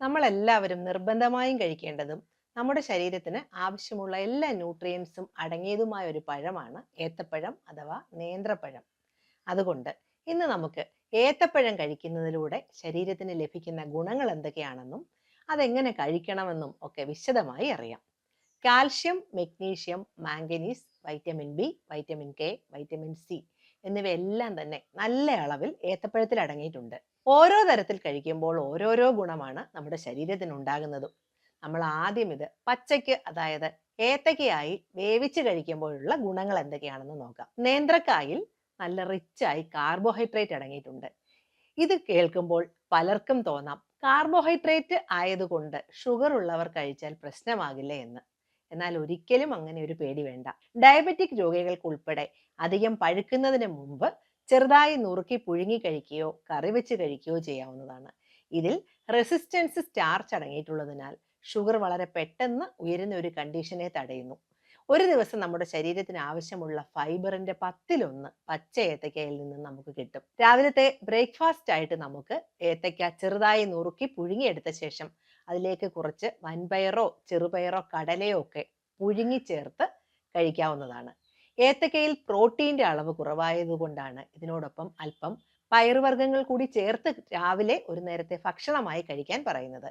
നമ്മളെല്ലാവരും നിർബന്ധമായും കഴിക്കേണ്ടതും നമ്മുടെ ശരീരത്തിന് ആവശ്യമുള്ള എല്ലാ ന്യൂട്രിയൻസും അടങ്ങിയതുമായ ഒരു പഴമാണ് ഏത്തപ്പഴം അഥവാ നേന്ത്രപ്പഴം. അതുകൊണ്ട് ഇന്ന് നമുക്ക് ഏത്തപ്പഴം കഴിക്കുന്നതിലൂടെ ശരീരത്തിന് ലഭിക്കുന്ന ഗുണങ്ങൾ എന്തൊക്കെയാണെന്നും അതെങ്ങനെ കഴിക്കണമെന്നും ഒക്കെ വിശദമായി അറിയാം. Calcium magnesium manganese vitamin B vitamin K vitamin C എന്നിവയെല്ലാം തന്നെ നല്ല അളവിൽ ഏത്തപ്പഴത്തിൽ അടങ്ങിയിട്ടുണ്ട്. ഓരോ തരത്തിൽ കഴിക്കുമ്പോൾ ഓരോരോ ഗുണമാണ് നമ്മുടെ ശരീരത്തിന് ഉണ്ടാകുന്നതും നമ്മൾ ആദ്യം ഇത് പച്ചയ്ക്ക് അതായത് ഏത്തക്കയായി വേവിച്ച് കഴിക്കുമ്പോഴുള്ള ഗുണങ്ങൾ എന്തൊക്കെയാണെന്ന് നോക്കാം. നേന്ത്രക്കായിൽ നല്ല റിച്ചായി കാർബോഹൈഡ്രേറ്റ് അടങ്ങിയിട്ടുണ്ട്. ഇത് കേൾക്കുമ്പോൾ പലർക്കും തോന്നാം കാർബോഹൈഡ്രേറ്റ് ആയതുകൊണ്ട് ഷുഗർ ഉള്ളവർ കഴിച്ചാൽ പ്രശ്നമാകില്ല എന്ന്. എന്നാൽ ഒരിക്കലും അങ്ങനെ ഒരു പേടി വേണ്ട. ഡയബറ്റിക് രോഗികൾക്ക് ഉൾപ്പെടെ അധികം പഴുക്കുന്നതിന് മുമ്പ് ചെറുതായി നുറുക്കി പുഴുങ്ങി കഴിക്കുകയോ കറി വെച്ച് കഴിക്കുകയോ ചെയ്യാവുന്നതാണ്. ഇതിൽ റെസിസ്റ്റൻസ് സ്റ്റാർച്ച് അടങ്ങിയിട്ടുള്ളതിനാൽ ഷുഗർ വളരെ പെട്ടെന്ന് ഉയരുന്ന ഒരു കണ്ടീഷനെ തടയുന്നു. ഒരു ദിവസം നമ്മുടെ ശരീരത്തിന് ആവശ്യമുള്ള ഫൈബറിന്റെ പത്തിലൊന്ന് പച്ച ഏത്തക്കയിൽ നിന്ന് നമുക്ക് കിട്ടും. രാവിലത്തെ ബ്രേക്ക്ഫാസ്റ്റ് ആയിട്ട് നമുക്ക് ഏത്തക്ക ചെറുതായി നുറുക്കി പുഴുങ്ങിയെടുത്ത ശേഷം അതിലേക്ക് കുറച്ച് വൻപയറോ ചെറുപയറോ കടലയോ ഒക്കെ പുഴുങ്ങി ചേർത്ത് കഴിക്കാവുന്നതാണ്. ഏത്തക്കയിൽ പ്രോട്ടീന്റെ അളവ് കുറവായതുകൊണ്ടാണ് ഇതിനോടൊപ്പം അല്പം പയറുവർഗങ്ങൾ കൂടി ചേർത്ത് രാവിലെ ഒരു നേരത്തെ ഭക്ഷണമായി കഴിക്കാൻ പറയുന്നത്.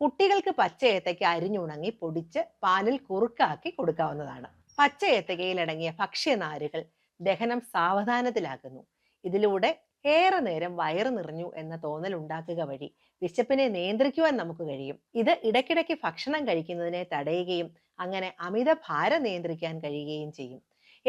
കുട്ടികൾക്ക് പച്ച ഏത്തയ്ക്ക അരിഞ്ഞുണങ്ങി പൊടിച്ച് പാലിൽ കുറുക്കാക്കി കൊടുക്കാവുന്നതാണ്. പച്ച ഏത്തക്കയിൽ അടങ്ങിയ ഭക്ഷ്യനാരുകൾ ദഹനം സാവധാനത്തിലാക്കുന്നു. ഇതിലൂടെ ഏറെ നേരം വയറ് നിറഞ്ഞു എന്ന തോന്നൽ ഉണ്ടാക്കുക വഴി വിശപ്പിനെ നിയന്ത്രിക്കുവാൻ നമുക്ക് കഴിയും. ഇത് ഇടയ്ക്കിടയ്ക്ക് ഭക്ഷണം കഴിക്കുന്നതിനെ തടയുകയും അങ്ങനെ അമിത ഭാരം നിയന്ത്രിക്കാൻ കഴിയുകയും ചെയ്യും.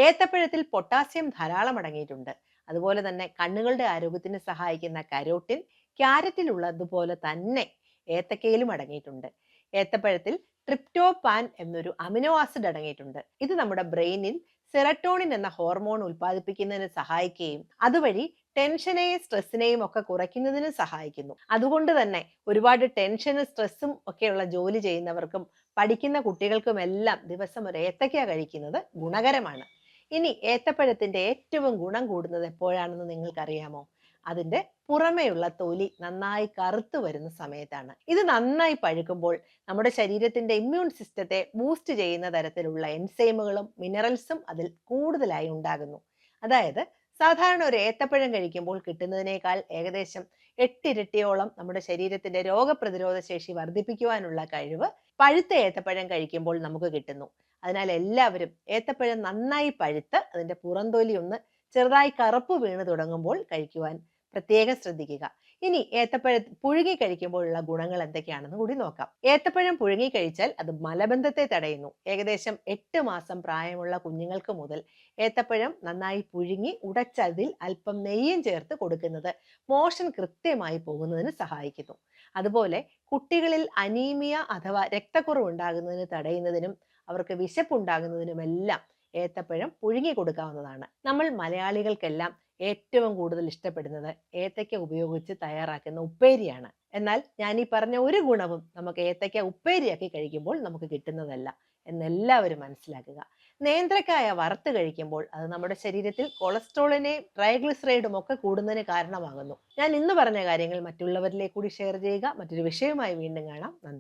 ഏത്തപ്പഴത്തിൽ പൊട്ടാസ്യം ധാരാളം അടങ്ങിയിട്ടുണ്ട്. അതുപോലെ തന്നെ കണ്ണുകളുടെ ആരോഗ്യത്തിന് സഹായിക്കുന്ന കരോട്ടിൻ ക്യാരറ്റിലുള്ളതുപോലെ തന്നെ ഏത്തക്കയിലും അടങ്ങിയിട്ടുണ്ട്. ഏത്തപ്പഴത്തിൽ ട്രിപ്റ്റോപാൻ എന്നൊരു അമിനോ ആസിഡ് അടങ്ങിയിട്ടുണ്ട്. ഇത് നമ്മുടെ ബ്രെയിനിൽ സെറട്ടോണിൻ എന്ന ഹോർമോൺ ഉൽപ്പാദിപ്പിക്കുന്നതിന് സഹായിക്കുകയും അതുവഴി ടെൻഷനെയും സ്ട്രെസ്സിനെയും ഒക്കെ കുറയ്ക്കുന്നതിന് സഹായിക്കുന്നു. അതുകൊണ്ട് തന്നെ ഒരുപാട് ടെൻഷനും സ്ട്രെസ്സും ഒക്കെയുള്ള ജോലി ചെയ്യുന്നവർക്കും പഠിക്കുന്ന കുട്ടികൾക്കുമെല്ലാം ദിവസം ഒരു ഏത്തക്ക കഴിക്കുന്നത് ഗുണകരമാണ്. ഇനി ഏത്തപ്പഴത്തിന്റെ ഏറ്റവും ഗുണം കൂടുന്നത് എപ്പോഴാണെന്ന് നിങ്ങൾക്കറിയാമോ? അതിന്റെ പുറമേയുള്ള തൊലി നന്നായി കറുത്തു വരുന്ന സമയത്താണ്. ഇത് നന്നായി പഴുക്കുമ്പോൾ നമ്മുടെ ശരീരത്തിന്റെ ഇമ്മ്യൂൺ സിസ്റ്റത്തെ ബൂസ്റ്റ് ചെയ്യുന്ന തരത്തിലുള്ള എൻസൈമുകളും മിനറൽസും അതിൽ കൂടുതലായി ഉണ്ടാകുന്നു. അതായത് സാധാരണ ഒരു ഏത്തപ്പഴം കഴിക്കുമ്പോൾ കിട്ടുന്നതിനേക്കാൾ ഏകദേശം എട്ടിരട്ടിയോളം നമ്മുടെ ശരീരത്തിന്റെ രോഗപ്രതിരോധ ശേഷി വർദ്ധിപ്പിക്കുവാനുള്ള കഴിവ് പഴുത്ത ഏത്തപ്പഴം കഴിക്കുമ്പോൾ നമുക്ക് കിട്ടുന്നു. അതിനാൽ എല്ലാവരും ഏത്തപ്പഴം നന്നായി പഴുത്ത് അതിന്റെ പുറന്തൊലി ഒന്ന് ചെറുതായി കറുപ്പ് വീണ് തുടങ്ങുമ്പോൾ കഴിക്കുവാൻ പ്രത്യേകം ശ്രദ്ധിക്കുക. ഇനി ഏത്തപ്പഴം പുഴുങ്ങി കഴിക്കുമ്പോഴുള്ള ഗുണങ്ങൾ എന്തൊക്കെയാണെന്ന് കൂടി നോക്കാം. ഏത്തപ്പഴം പുഴുങ്ങി കഴിച്ചാൽ അത് മലബന്ധത്തെ തടയുന്നു. ഏകദേശം എട്ട് മാസം പ്രായമുള്ള കുഞ്ഞുങ്ങൾക്ക് മുതൽ ഏത്തപ്പഴം നന്നായി പുഴുങ്ങി ഉടച്ചതിൽ അല്പം നെയ്യും ചേർത്ത് കൊടുക്കുന്നത് മോഷൻ കൃത്യമായി പോകുന്നതിന് സഹായിക്കുന്നു. അതുപോലെ കുട്ടികളിൽ അനീമിയ അഥവാ രക്തക്കുറവ് ഉണ്ടാകുന്നതിന് തടയുന്നതിനും അവർക്ക് വിശപ്പുണ്ടാകുന്നതിനുമെല്ലാം ഏത്തപ്പഴം പുഴുങ്ങി കൊടുക്കാവുന്നതാണ്. നമ്മൾ മലയാളികൾക്കെല്ലാം ഏറ്റവും കൂടുതൽ ഇഷ്ടപ്പെടുന്നത് ഏത്തയ്ക്ക ഉപയോഗിച്ച് തയ്യാറാക്കുന്ന ഉപ്പേരിയാണ്. എന്നാൽ ഞാൻ ഈ പറഞ്ഞ ഒരു ഗുണവും നമുക്ക് ഏത്തയ്ക്ക ഉപ്പേരിയാക്കി കഴിക്കുമ്പോൾ നമുക്ക് കിട്ടുന്നതല്ല എന്നെല്ലാവരും മനസ്സിലാക്കുക. നേന്ത്രക്കായ വറുത്ത് കഴിക്കുമ്പോൾ അത് നമ്മുടെ ശരീരത്തിൽ കൊളസ്ട്രോളിനെയും ട്രൈഗ്ലിസറൈഡും ഒക്കെ കൂടുന്നതിന് കാരണമാകുന്നു. ഞാൻ ഇന്ന് പറഞ്ഞ കാര്യങ്ങൾ മറ്റുള്ളവരിലേക്ക് കൂടി ഷെയർ ചെയ്യുക. മറ്റൊരു വിഷയവുമായി വീണ്ടും കാണാം. നന്ദി.